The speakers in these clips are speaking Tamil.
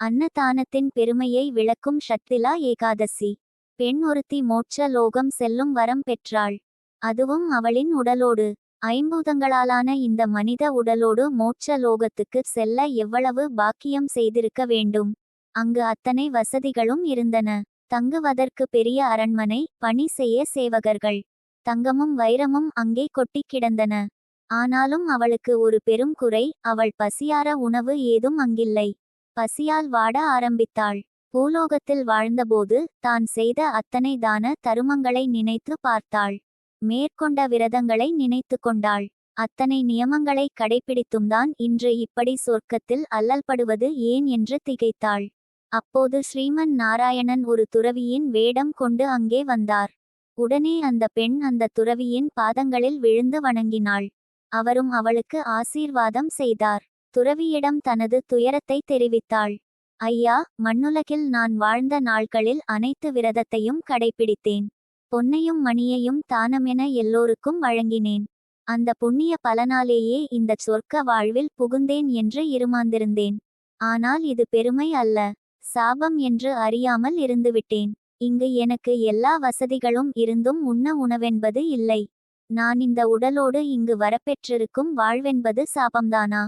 அன்னதானத்தின் பெருமையை விளக்கும் ஷத்திலா ஏகாதசி. பெண் ஒருத்தி மோட்ச லோகம் செல்லும் வரம் பெற்றாள். அதுவும் அவளின் உடலோடு. ஐம்பூதங்களாலான இந்த மனித உடலோடு மோட்ச லோகத்துக்கு செல்ல எவ்வளவு பாக்கியம் செய்திருக்க வேண்டும். அங்கு அத்தனை வசதிகளும் இருந்தன. தங்குவதற்கு பெரிய அரண்மனை பணி செய்ய சேவகர்கள். தங்கமும் வைரமும் அங்கே கொட்டிக் கிடந்தன. ஆனாலும் அவளுக்கு ஒரு பெரும் குறை அவள் பசியார உணவு ஏதும் அங்கில்லை. பசியால் வாட ஆரம்பித்தாள். பூலோகத்தில் வாழ்ந்தபோது தான் செய்த அத்தனை தான தருமங்களை நினைத்து பார்த்தாள். மேற்கொண்ட விரதங்களை நினைத்து கொண்டாள். அத்தனை நியமங்களை கடைபிடித்தும்தான் இன்று இப்படி சொர்க்கத்தில் அல்லல்படுவது ஏன் என்று திகைத்தாள். அப்போது ஸ்ரீமன் நாராயணன் ஒரு துறவியின் வேடம் கொண்டு அங்கே வந்தார். உடனே அந்த பெண் அந்த துறவியின் பாதங்களில் விழுந்து வணங்கினாள். அவரும் அவளுக்கு ஆசீர்வாதம் செய்தார். துறவியிடம் தனது துயரத்தை தெரிவித்தாள். ஐயா மண்ணுலகில் நான் வாழ்ந்த நாட்களில் அனைத்து விரதத்தையும் கடைபிடித்தேன் பொன்னையும் மணியையும் தானமென எல்லோருக்கும் வழங்கினேன். அந்த புண்ணிய பலனாலேயே இந்த சொர்க்க வாழ்வில் புகுந்தேன் என்று இருமாந்திருந்தேன். ஆனால் இது பெருமை அல்ல. சாபம் என்று அறியாமல் இருந்துவிட்டேன். இங்கு எனக்கு எல்லா வசதிகளும் இருந்தும் உண்ண உணவென்பது இல்லை. நான் இந்த உடலோடு இங்கு வரப்பெற்றிருக்கும் வாழ்வென்பது சாபம்தானா?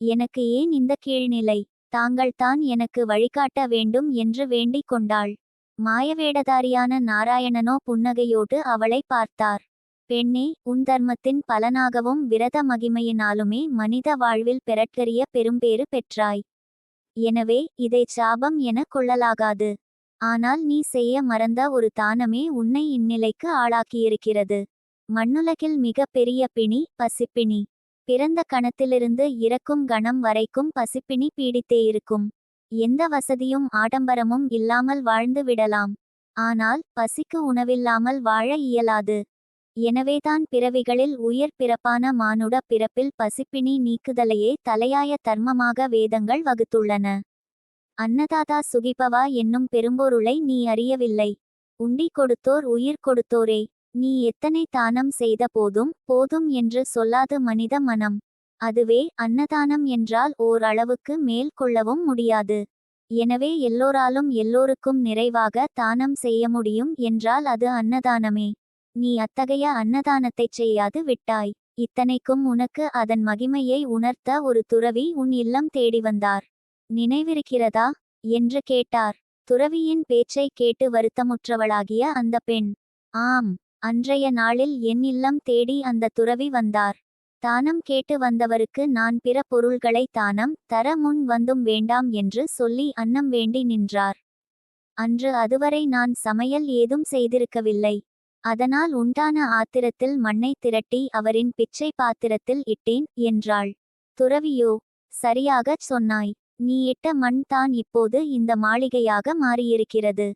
எனக்கு ஏன் இந்த கீழ்நிலை? தாங்கள்தான் எனக்கு வழிகாட்ட வேண்டும் என்று வேண்டிக் கொண்டாள். மாயவேடதாரியான நாராயணனோ புன்னகையோடு அவளை பார்த்தார். பெண்ணே உன் தர்மத்தின் பலனாகவும் விரத மகிமையினாலுமே மனித வாழ்வில் பெறற்கரிய பெரும்பேறு பெற்றாய். எனவே இதை சாபம் என கொள்ளலாகாது. ஆனால் நீ செய்ய மறந்த ஒரு தானமே உன்னை இந்நிலைக்கு ஆளாக்கியிருக்கிறது. மண்ணுலகில் மிக பெரிய பிணி பசிப்பிணி. பிறந்த கணத்திலிருந்து இறக்கும் கணம் வரைக்கும் பசிப்பிணி பீடித்தே இருக்கும் எந்த வசதியும் ஆடம்பரமும் இல்லாமல் வாழ்ந்து விடலாம். ஆனால் பசிக்கு உணவில்லாமல் வாழ இயலாது. எனவேதான் பிறவிகளில் உயர் பிறப்பான மானுட பிறப்பில் பசிப்பிணி நீக்குதலையே தலையாய தர்மமாக வேதங்கள் வகுத்துள்ளன. அன்னதாதா சுகிபவா என்னும் பெரும்பொருளை நீ அறியவில்லை. உண்டி கொடுத்தோர் உயிர் கொடுத்தோரே. நீ எத்தனை தானம் செய்த போதும் போதும் என்று சொல்லாது மனித மனம். அதுவே அன்னதானம் என்றால் ஓர் அளவுக்கு மேல் கொள்ளவும் முடியாது. எனவே எல்லோராலும் எல்லோருக்கும் நிறைவாக தானம் செய்ய முடியும் என்றால் அது அன்னதானமே. நீ அத்தகைய அன்னதானத்தைச் செய்யாது விட்டாய். இத்தனைக்கும் உனக்கு அதன் மகிமையை உணர்த்த ஒரு துறவி உன் இல்லம் தேடி வந்தார். நினைவிருக்கிறதா? என்று கேட்டார். துறவியின் பேச்சை கேட்டு வருத்தமுற்றவளாகிய அந்த பெண். ஆம். அன்றைய நாளில் என் இல்லம் தேடி அந்த துறவி வந்தார். தானம் கேட்டு வந்தவருக்கு நான் பிற பொருள்களை தானம் தர முன் வந்தும் வேண்டாம் என்று சொல்லி அன்னம் வேண்டி நின்றார். அன்று அதுவரை நான் சமையல் ஏதும் செய்திருக்கவில்லை. அதனால் உண்டான ஆத்திரத்தில் மண்ணை திரட்டி அவரின் பிச்சை பாத்திரத்தில் இட்டேன் என்றாள். துறவியோ சரியாகச் சொன்னாய். நீ இட்ட மண் தான் இப்போது இந்த மாளிகையாக மாறியிருக்கிறது.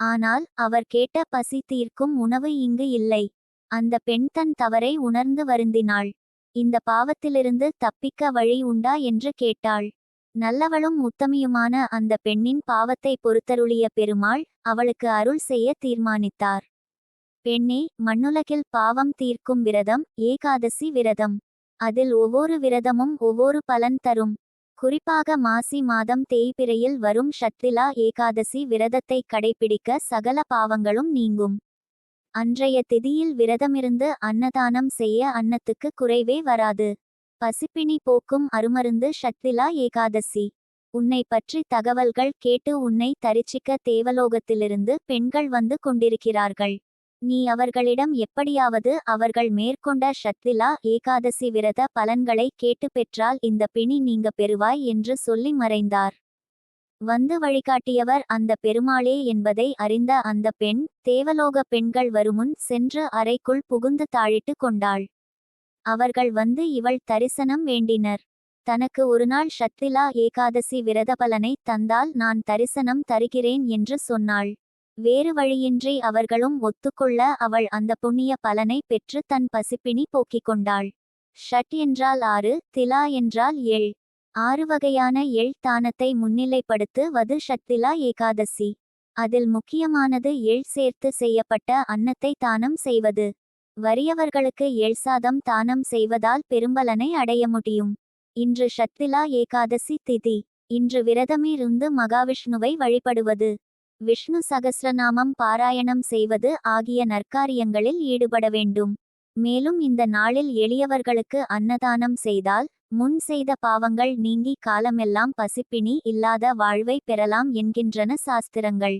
ஆனால் அவர் கேட்ட பசி தீர்க்கும் உணவு இங்கு இல்லை. அந்த பெண் தன் தவறை உணர்ந்து வருந்தினாள். இந்த பாவத்திலிருந்து தப்பிக்க வழி உண்டா என்று கேட்டாள். நல்லவளும் உத்தமியுமான அந்த பெண்ணின் பாவத்தை பொறுத்தருளிய பெருமாள் அவளுக்கு அருள் செய்ய தீர்மானித்தார். பெண்ணே மண்ணுலகில் பாவம் தீர்க்கும் விரதம் ஏகாதசி விரதம். அதில் ஒவ்வொரு விரதமும் ஒவ்வொரு பலன் தரும். குறிப்பாக மாசி மாதம் தேய்பிரையில் வரும் ஷத்திலா ஏகாதசி விரதத்தை கடைபிடிக்க சகல பாவங்களும் நீங்கும். அன்றைய திதியில் விரதமிருந்து அன்னதானம் செய்ய அன்னத்துக்கு குறைவே வராது. பசிப்பிணி போக்கும் அருமருந்து ஷத்திலா ஏகாதசி. உன்னை பற்றி தகவல்கள் கேட்டு உன்னை தரிச்சிக்க தேவலோகத்திலிருந்து பெண்கள் வந்து கொண்டிருக்கிறார்கள். நீ அவர்களிடம் எப்படியாவது அவர்கள் மேற்கொண்ட ஷத்திலா ஏகாதசி விரத பலன்களை கேட்டு பெற்றால் இந்த பிணி நீங்க பெறுவாய் என்று சொல்லி மறைந்தார். வந்து வழிகாட்டியவர் அந்த பெருமாளே என்பதை அறிந்த அந்த பெண் தேவலோக பெண்கள் வருமுன் சென்று அறைக்குள் புகுந்து தாழிட்டு கொண்டாள். அவர்கள் வந்து இவள் தரிசனம் வேண்டினர். தனக்கு ஒருநாள் ஷத்திலா ஏகாதசி விரத பலனை தந்தால் நான் தரிசனம் தருகிறேன் என்று சொன்னாள். வேறு வழியின்றி அவர்களும் ஒத்துக்கொள்ள அவள் அந்த புண்ணிய பலனை பெற்று தன் பசிப்பினி போக்கிக் கொண்டாள். ஷட் என்றால் ஆறு திலா என்றால் எள் ஆறு வகையான எள் தானத்தை முன்னிலைப்படுத்து வது ஷத்திலா ஏகாதசி. அதில் முக்கியமானது எள் சேர்த்து செய்யப்பட்ட அன்னத்தை தானம் செய்வது. வறியவர்களுக்கு எள் சாதம் தானம் செய்வதால் பெரும்பலனை அடைய முடியும். இன்று ஷத்திலா ஏகாதசி திதி. இன்று விரதமிருந்து மகாவிஷ்ணுவை வழிபடுவது. விஷ்ணு சகசிரநாமம் பாராயணம் செய்வது ஆகிய நற்காரியங்களில் ஈடுபட வேண்டும். மேலும் இந்த நாளில் எளியவர்களுக்கு அன்னதானம் செய்தால் முன் செய்த பாவங்கள் நீங்கி காலமெல்லாம் பசிப்பினி இல்லாத வாழ்வை பெறலாம் என்கின்றன சாஸ்திரங்கள்.